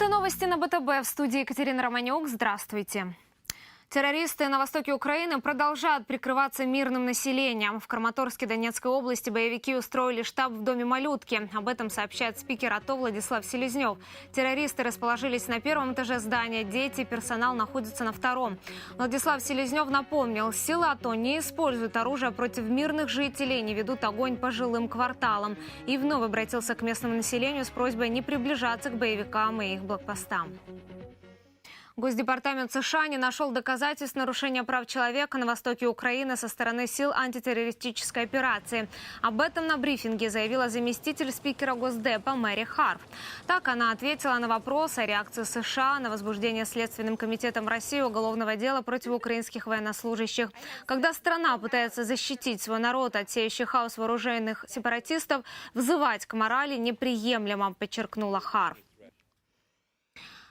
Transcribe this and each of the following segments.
Это новости на БТБ. В студии Екатерина Романюк. Здравствуйте. Террористы на востоке Украины продолжают прикрываться мирным населением. В Краматорске Донецкой области боевики устроили штаб в доме малютки. Об этом сообщает спикер АТО Владислав Селезнев. Террористы расположились на первом этаже здания. Дети и персонал находятся на втором. Владислав Селезнев напомнил, силы АТО не используют оружие против мирных жителей, не ведут огонь по жилым кварталам. И вновь обратился к местному населению с просьбой не приближаться к боевикам и их блокпостам. Госдепартамент США не нашел доказательств нарушения прав человека на востоке Украины со стороны сил антитеррористической операции. Об этом на брифинге заявила заместитель спикера Госдепа Мэри Харф. Так она ответила на вопрос о реакции США на возбуждение Следственным комитетом России уголовного дела против украинских военнослужащих. Когда страна пытается защитить свой народ от сеющих хаос вооруженных сепаратистов, взывать к морали неприемлемо, подчеркнула Харф.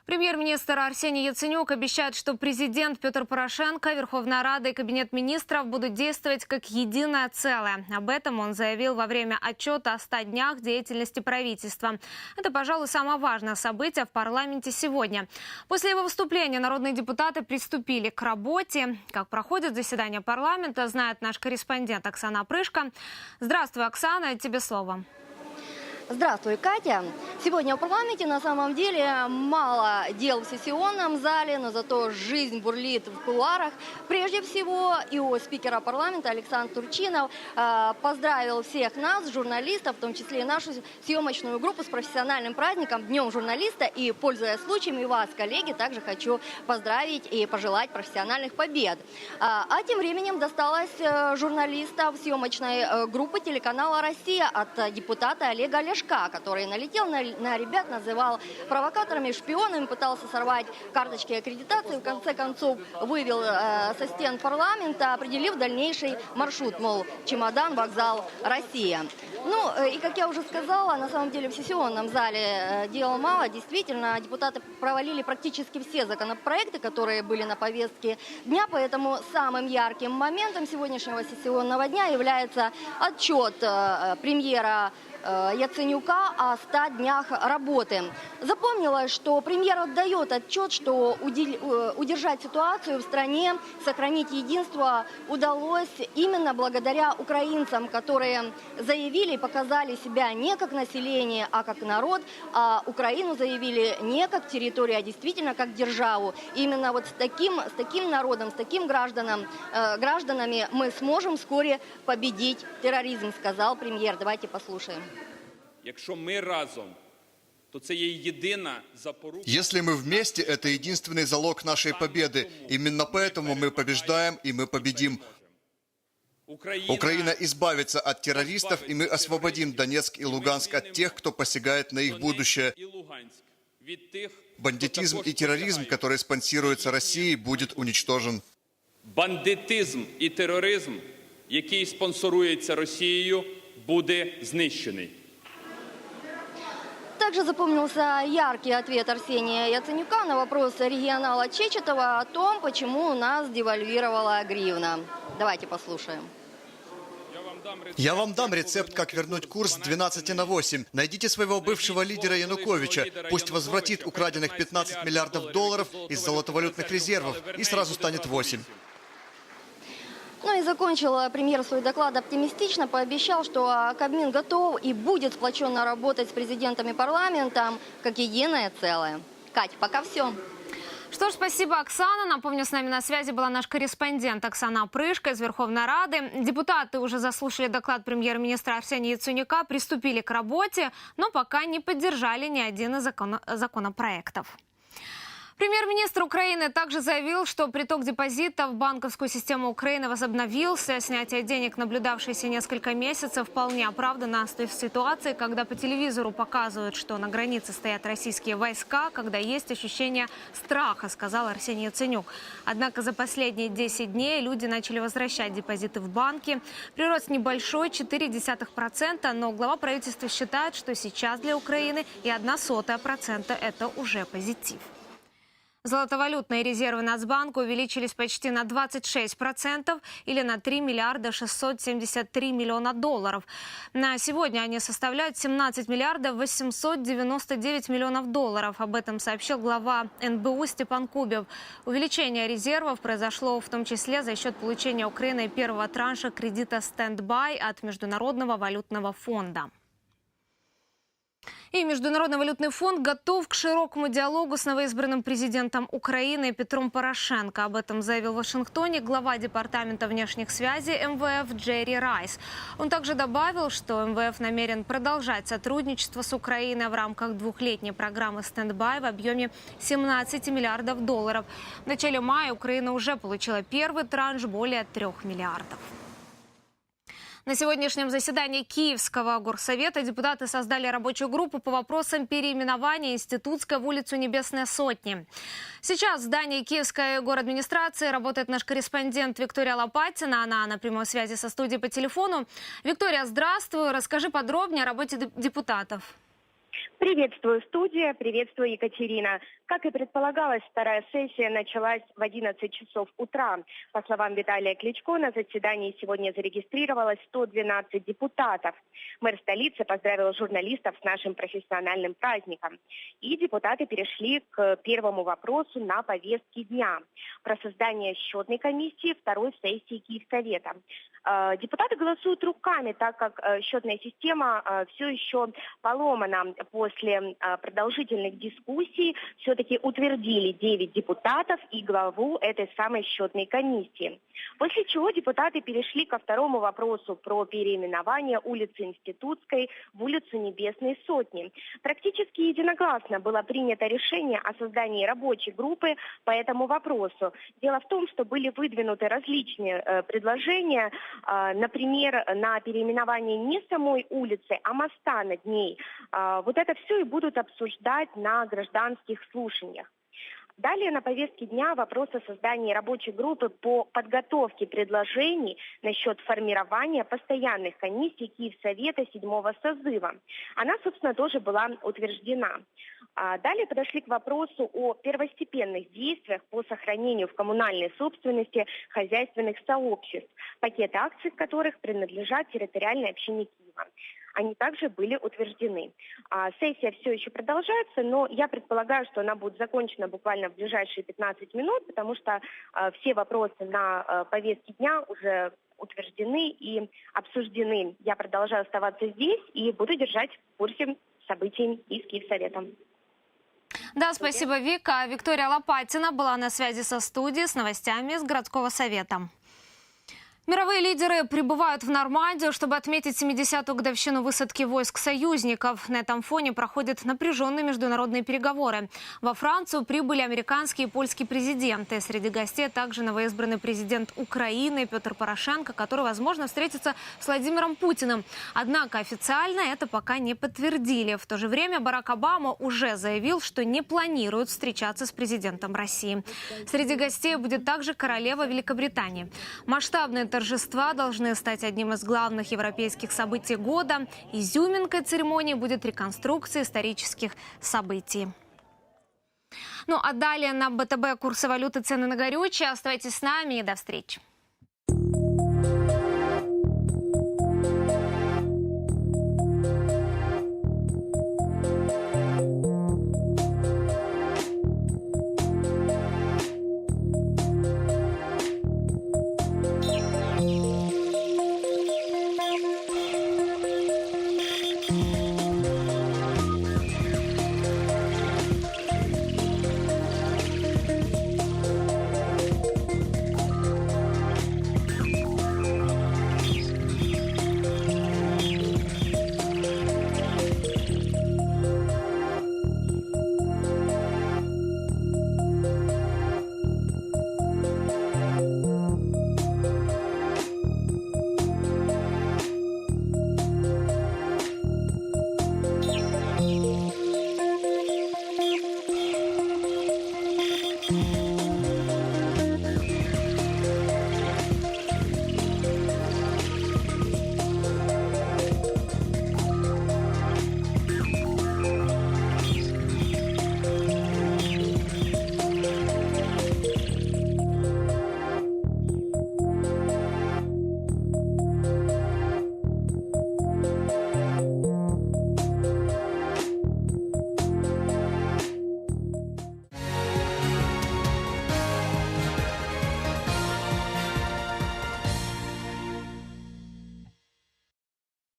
Премьер-министр Арсений Яценюк обещает, что президент Петр Порошенко, Верховная Рада и Кабинет министров будут действовать как единое целое. Об этом он заявил во время отчета о 100 днях деятельности правительства. Это, пожалуй, самое важное событие в парламенте сегодня. После его выступления народные депутаты приступили к работе. Как проходит заседание парламента, знает наш корреспондент Оксана Прышко. Здравствуй, Оксана, тебе слово. Здравствуй, Катя. Сегодня в парламенте на самом деле мало дел в сессионном зале, но зато жизнь бурлит в кулуарах. Прежде всего, ИО спикера парламента Александр Турчинов э, поздравил всех нас, журналистов, в том числе и нашу съемочную группу с профессиональным праздником, Днем журналиста. И, пользуясь случаем, и вас, коллеги, также хочу поздравить и пожелать профессиональных побед. А, а тем временем досталось э, журналистов съемочной э, группы телеканала «Россия» от э, депутата Олега Олешко. Ляшка, который налетел на, на ребят, называл провокаторами, шпионами, пытался сорвать карточки аккредитации, в конце концов вывел э, со стен парламента, определив дальнейший маршрут, мол, чемодан, вокзал, Россия. Ну, э, и как я уже сказала, на самом деле в сессионном зале э, дела мало. Действительно, депутаты провалили практически все законопроекты, которые были на повестке дня, поэтому самым ярким моментом сегодняшнего сессионного дня является отчет э, премьера Яценюка о 100 днях работы. Запомнилось, что премьер отдает отчет, что э, удержать ситуацию в стране, сохранить единство удалось именно благодаря украинцам, которые заявили и показали себя не как население, а как народ, а Украину заявили не как территорию, а действительно как державу. Именно вот с таким, с таким народом, с таким гражданам, э, гражданами мы сможем вскоре победить терроризм, сказал премьер. Давайте послушаем. Якщо ми разом, то це є єдина запорука. Если мы вместе, это единственный залог нашей победы. Именно поэтому мы побеждаем и мы победим. Украина избавится от террористов, и мы освободим Донецк и Луганск от тех, кто посягает на их будущее. і Луганськ від тих, хто Бандитизм також и терроризм, посягає. который спонсируется Россией, будет уничтожен. бандитизм і тероризм, який спонсорується Росією, буде знищений. Также запомнился яркий ответ Арсения Яценюка на вопрос регионала Чечетова о том, почему у нас девальвировала гривна. Давайте послушаем. Я вам дам рецепт, как вернуть курс с 12 на 8. Найдите своего бывшего лидера Януковича. Пусть возвратит украденных 15 миллиардов долларов из золотовалютных резервов, и сразу станет 8. Ну и закончил премьер свой доклад оптимистично, пообещал, что а, Кабмин готов и будет сплоченно работать с президентом и парламентом как единое целое. Кать, пока все. Что ж, спасибо, Оксана. Напомню, с нами на связи была наш корреспондент Оксана Прышка из Верховной Рады. Депутаты уже заслушали доклад премьер-министра Арсения Яценюка, приступили к работе, но пока не поддержали ни один из закона- законопроектов. Премьер-министр Украины также заявил, что приток депозитов в банковскую систему Украины возобновился. Снятие денег, наблюдавшееся несколько месяцев, вполне оправдано в ситуации, когда по телевизору показывают, что на границе стоят российские войска, когда есть ощущение страха, сказал Арсений Яценюк. Однако за последние 10 дней люди начали возвращать депозиты в банки. Прирост небольшой, 0,4%, но глава правительства считает, что сейчас для Украины и 1 сотая процента – это уже позитив. Золотовалютные резервы Нацбанка увеличились почти на 26% или на 3 миллиарда 673 миллиона долларов. На сегодня они составляют 17 миллиардов 899 миллионов долларов. Об этом сообщил глава НБУ Степан Кубев. Увеличение резервов произошло в том числе за счет получения Украиной первого транша кредита «Стендбай» от Международного валютного фонда. И Международный валютный фонд готов к широкому диалогу с новоизбранным президентом Украины Петром Порошенко. Об этом заявил в Вашингтоне глава Департамента внешних связей МВФ Джерри Райс. Он также добавил, что МВФ намерен продолжать сотрудничество с Украиной в рамках двухлетней программы «Стендбай» в объеме 17 миллиардов долларов. В начале мая Украина уже получила первый транш более 3 миллиардов. На сегодняшнем заседании Киевского горсовета депутаты создали рабочую группу по вопросам переименования Институтской в улицу Небесной Сотни. Сейчас в здании Киевской администрации работает наш корреспондент Виктория Лопатина. Она на прямой связи со студией по телефону. Виктория, здравствуй. Расскажи подробнее о работе депутатов. Приветствую, студия. Приветствую, Екатерина. Как и предполагалось, вторая сессия началась в 11 часов утра. По словам Виталия Кличко, на заседании сегодня зарегистрировалось 112 депутатов. Мэр столицы поздравил журналистов с нашим профессиональным праздником. И депутаты перешли к первому вопросу на повестке дня. Про создание счетной комиссии второй сессии Киевсовета. Э, депутаты голосуют руками, так как э, счетная система э, все еще поломана после продолжительных дискуссий все-таки утвердили 9 депутатов и главу этой самой счетной комиссии. После чего депутаты перешли ко второму вопросу про переименование улицы Институтской в улицу Небесной Сотни. Практически единогласно было принято решение о создании рабочей группы по этому вопросу. Дело в том, что были выдвинуты различные э, предложения, э, например, на переименование не самой улицы, а моста над ней. Э, вот это все и будут обсуждать на гражданских слушаниях. Далее на повестке дня вопрос о создании рабочей группы по подготовке предложений насчет формирования постоянных комиссий Киевсовета седьмого созыва. Она, собственно, тоже была утверждена. А далее подошли к вопросу о первостепенных действиях по сохранению в коммунальной собственности хозяйственных сообществ, пакеты акций которых принадлежат территориальной общине Киева они также были утверждены. А сессия все еще продолжается, но я предполагаю, что она будет закончена буквально в ближайшие 15 минут, потому что а, все вопросы на а, повестке дня уже утверждены и обсуждены. Я продолжаю оставаться здесь и буду держать в курсе событий из Киевсовета. Да, спасибо, Вика. Виктория Лопатина была на связи со студией с новостями из городского совета. Мировые лидеры прибывают в Нормандию, чтобы отметить 70-ю годовщину высадки войск союзников. На этом фоне проходят напряженные международные переговоры. Во Францию прибыли американские и польские президенты. Среди гостей также новоизбранный президент Украины Петр Порошенко, который, возможно, встретится с Владимиром Путиным. Однако официально это пока не подтвердили. В то же время Барак Обама уже заявил, что не планирует встречаться с президентом России. Среди гостей будет также королева Великобритании. Масштабные торжества должны стать одним из главных европейских событий года. Изюминкой церемонии будет реконструкция исторических событий. Ну а далее на БТБ курсы валюты цены на горючее. Оставайтесь с нами и до встречи. Bye.